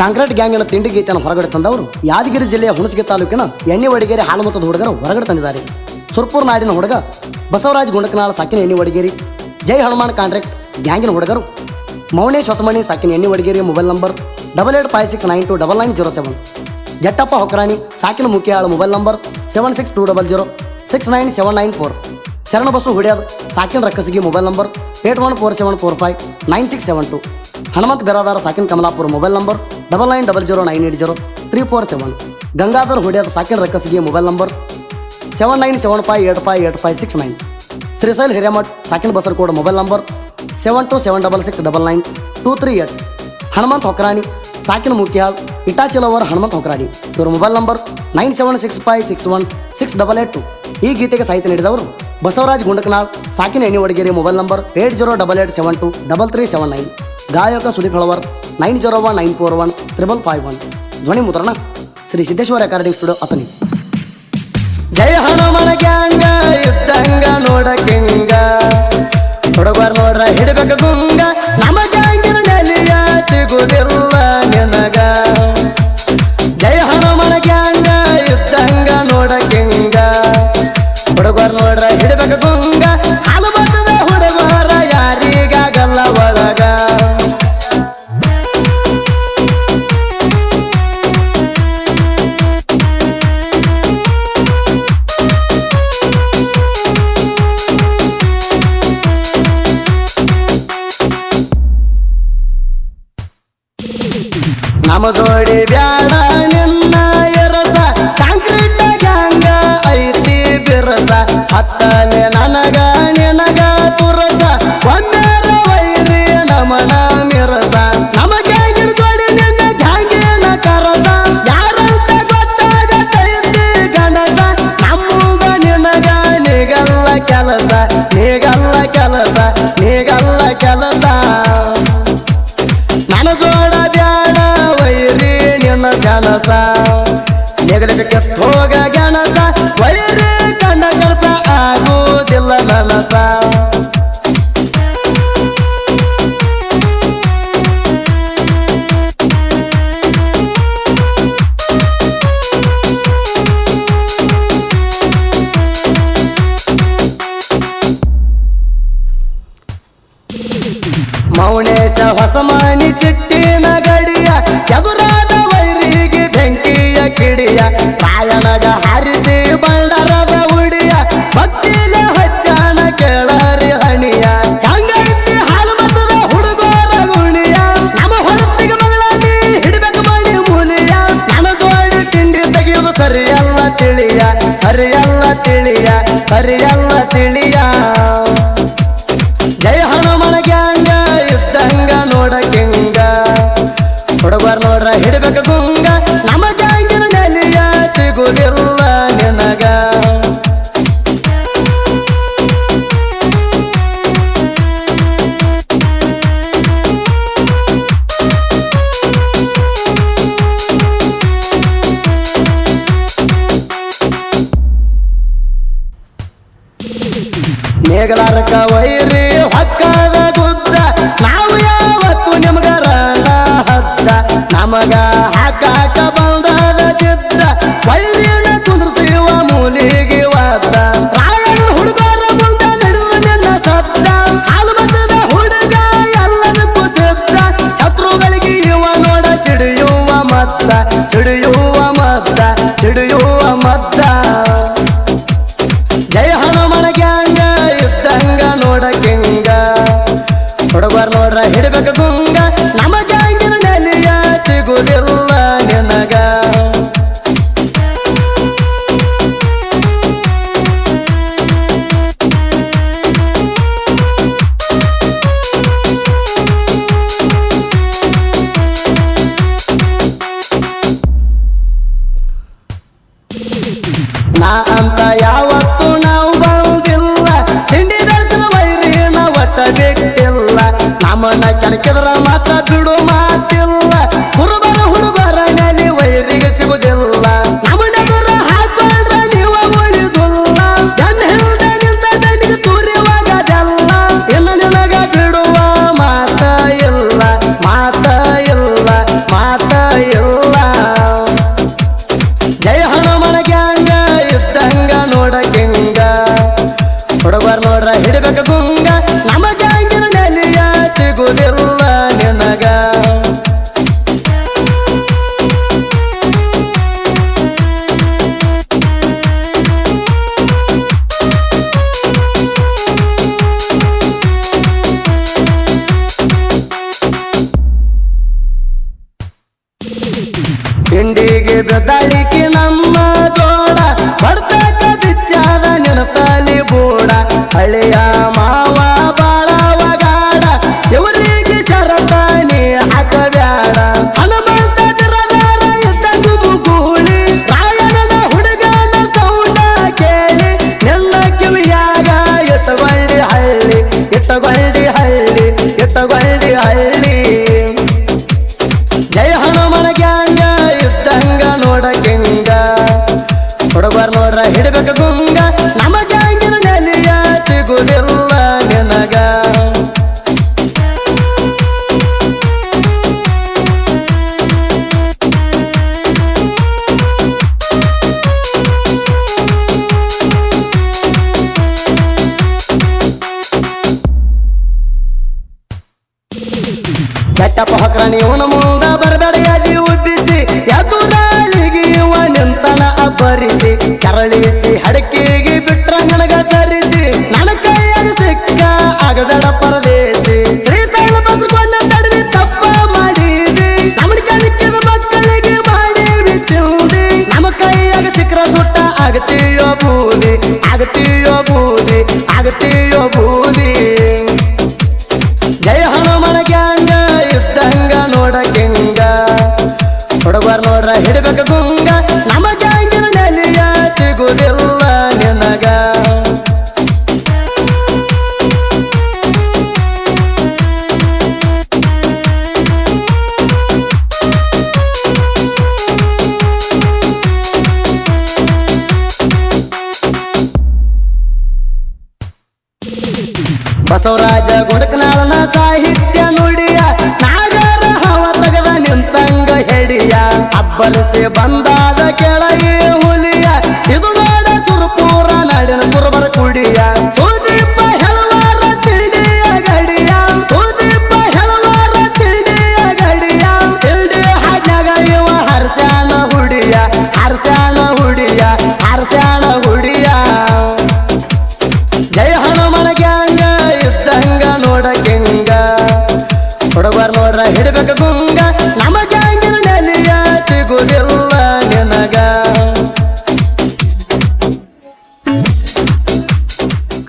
Concrete ಗ್ಯಾಂಗಿನ ತಿಂಡಿ ಗೀತೆಯನ್ನು ಹೊರಗಡೆ ತಂದವರು ಯಾದಗಿರಿ ಜಿಲ್ಲೆಯ ಹುಣಸಗಿ ತಾಲೂಕಿನ ಎಣ್ಣೆ ವಡಿಗೇರಿ ಹಾಲುಮತದ ಹುಡುಗರು ಹೊರಗಡೆ ತಂದಿದ್ದಾರೆ. ಸುರ್ಪುರ್ ನಾಡಿನ ಹುಡುಗ ಬಸವರಾಜ್ ಗುಂಡಕನಾಳ ಸಾಕಿನ ಎಣ್ಣೆ ವಡಿಗೇರಿ ಜೈ ಹನುಮಾನ್ ಕಾಂಟ್ರಾಕ್ಟ್ ಗ್ಯಾಂಗಿನ ಹುಡುಗರು, ಮೌನೇಶ್ ಹೊಸಮಣಿ ಸಾಕಿನ Enne ವಡಿಗೇರಿಯ mobile number double eight five six nine two double nine zero seven, Jattappa Hokrani ಸಾಕಿನ Mukhyala mobile number seven six two double zero six nine seven nine four, Sharanabasu Hudiyad ಸಾಕಿನ Rakkasagi mobile number eight one four seven four five nine six seven two, Hanumanth Beradar ಸಾಕಿನ Kamalapur mobile number double nine double zero nine eight zero three four seven Gangadhar Hodeyada ಸಾಕಿನ Rakkasagi mobile number seven nine seven five eight five eight five six nine Shrisail Hiremath Basar Basarkod mobile number seven two seven double six double nine two three eight Hanumanth Hokrani, ಸಾಕಿನ Mukhyal ಇಟಾಚಿಲವರ್ Hanumanth Hokrani. ಇವರ mobile number nine seven six five six one six double eight two ಈ ಗೀತೆಗೆ ಸಾಹಿತ್ಯ ನೀಡಿದವರು Basavaraj Gundakanal, ಸಾಕಿನ Enne Odageri mobile number eight zero double eight seven two double three seven nine ಗಾಯಕ Sudeep Halavar nine zero one, nine four one, triple five one. ಧ್ವನಿ ಮುದ್ರಣ, Shri Siddeshwara recording studio Athani ಜಯ ಹನುಮನ ಗ್ಯಾಂಗ ಇದ್ದಂಗ ನೋಡಕೆಂಗ ಹುಡುಗರ್ ನೋಡ್ರ ಹಿಡಬೇಕ ಗುಂಗ, ನಮ್ಮ ಗ್ಯಾಂಗಿನ ನೆಲೆಯ ಸಿಗುದಿಲ್ಲ ನಿನಗ. ಜಯ ಹನುಮನ ಗ್ಯಾಂಗ ಇದ್ದಂಗ ನೋಡಕೆಂಗ ಹುಡುಗರ್ ನೋಡ್ರ ಜೋಡಿ ಬ್ಯಾಡ ನಿನ್ನ ಎರಸ. ಕಾಂಕ್ರೀಟ್ ಗ್ಯಾಂಗ ಐತಿ ಬಿರಸ. ಹತ್ತಲೆ ನನಗ, ನಿನಗ ತುರಸ. ಒಂದೇರ ವೈರಿ ನಮನ ಮಿರಸ. ನಮಗೆ ಜೋಡಿ ನಿನ್ನ ಗ್ಯಾಂಗಿನ ಕರಸ. ಯಾರಂತ ಗೊತ್ತಾಗತೈತಿ ಗಣಸ. ನಮ್ಮದ ನಿನಗ ನೀಗಲ್ಲ ಕೆಲಸ ನೀಗಲ್ಲ ಕೆಲಸ ನೀಗಲ್ಲ ಕೆಲಸ. ವೈರಿ ಕಣ್ಣ ಕೆಲಸ ಆಗುವುದಿಲ್ಲ ನನಸ ತಿಳಿಯ, ಸರಿಯಲ್ಲ ತಿಳಿಯ. ಜಯ ಹನುಮನ ಗ್ಯಾಂಗ ಇದ್ದಂಗ ನೋಡಕೆಂಗ ಹುಡುಗರ್ ನೋಡ್ರ ಹಿಡ್ಬೇಕ ಗುಂಗ ನಮ್ಮ ಗ್ಯಾಂಗಿನ ನೆಲೆಯ, ಸಿಗುದಿಲ್ಲ ಮೇಘಲಾರಕ ವೈರಿ ಹಕ್ಕದ ಗುದ್ದ. ನಾವು ಯಾವತ್ತು ನಿಮ್ಗ ರಣ ಹತ್ತ. ನಮಗ ಹಾಕಾಕ ಬಂದಾಗ ಚಿತ್ತ ವೈರಿನ ಹಿಡ್ಬೇಕ ನಮ್ಮನ್ನ ಕೆಣಕಿದ್ರ ತಿಂಡಿಗೆ ಬೆದಳಿಕೆ ನಮ್ಮ ಜೋಡ ಬರ್ತಕ ಬಿಚ್ಚಾದ ನೆನಪಲ್ಲಿ ಬೋಡ. ಹಳೆಯ ಮಾವ ಬಾಳವಗಾಡ ಇವರಿಗೆ ಶರತಾನಿ ಹಾಕಬ್ಯಾಡ. ಹನುಮಂತ ಬಿರದಾರ ಇದ್ದಂಗು ಮುಗೂಳಿ. ರಾಯಣನ ಹುಡುಗನ ಸೌಂಡ ಕೇಳಿ. ನೆಲ್ಲ ಕಿವಿಯಾಗ ಎತ್ತಗೊಳ್ಳಿ ಹಳ್ಳಿ ಎತ್ತಗೊಳ್ಳಿ ಹಳ್ಳಿ ಎತ್ತಗೊಂಡಿ ಬೆಟ್ಟಪ್ಪ ಹೊಕ್ರ ನೀವು ಮುಂದ ಬರಬೇಡ ಯಾದಿ ಉಬ್ಬಿಸಿ ಎದುರಾಳಿಗೆ ಇವ ನಿಂತನ ಅಬ್ಬರಿಸಿ ಕರಳಿಸಿ, ಹಡಕಿಗೆ ಬಿಟ್ರ ನನಗ ಸರಿಸಿ, ನನ್ನ ಕೈಯಾಗ ಸಿಕ್ಕ ಆಗಬೇಡ ಪರದೇಸಿ. ಶ್ರೀಶೈಲ ಬಸ್ಕೊಂಡ ತಡವಿ ತಪ್ಪ ಮಾಡಿದಿ ನಮ್ಮ ಕಲಿಕಿದ ಮಕ್ಕಳಿಗೆ ಮಾಡಿ ಚಿಂದಿ ನಮ್ಮ ಕೈಯಾಗ ಬೂದಿ ಆಗತೀಯೋ ಬೂದಿ ಆಗತೀಯೋ ಬೂದಿ ಅಬ್ಬರಿಸಿ ಬಂದಾದ ಕೆಳಗೆ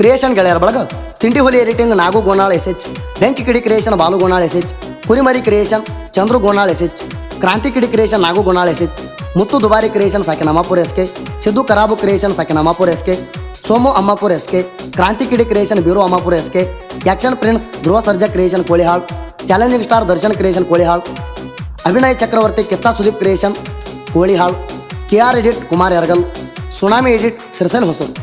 ಕ್ರಿಯೇಷನ್ ಗೆಳೆಯರ ಬಳಗ ತಿಂಡಿ ಹುಲಿ editing Nagu Gonal S H ಬೆಂಕಿ ಕಿಡಿ creation Balu Gonal S H ಕುರಿಮರಿ creation Chandru Gonal S H ಕ್ರಾಂತಿ ಕಿಡಿ creation Nagu Gonal S H Muttu ದುಬಾರಿ ಕ್ರಿಯೇಷನ್ ಸಾಕೆ ನಮಾಪುರ ಎಸ್ ಕೆ ಸಿದ್ದು ಕರಾಬು ಕ್ರಿಯೇಷನ್ ಸಾಕೆ Namapura S K Somu Ammapura S K ಕ್ರಾಂತಿ ಕಿಡಿ creation Beeru Ammapura S K action prince Dhruva Sarja creation Kolihal challenging star Darshan creation Kolihal Abhinay Chakravarthi ಕಿತ್ತಾ Sudeep creation Kolihal K R edit Kumar Yargal tsunami edit Sirsal Hosur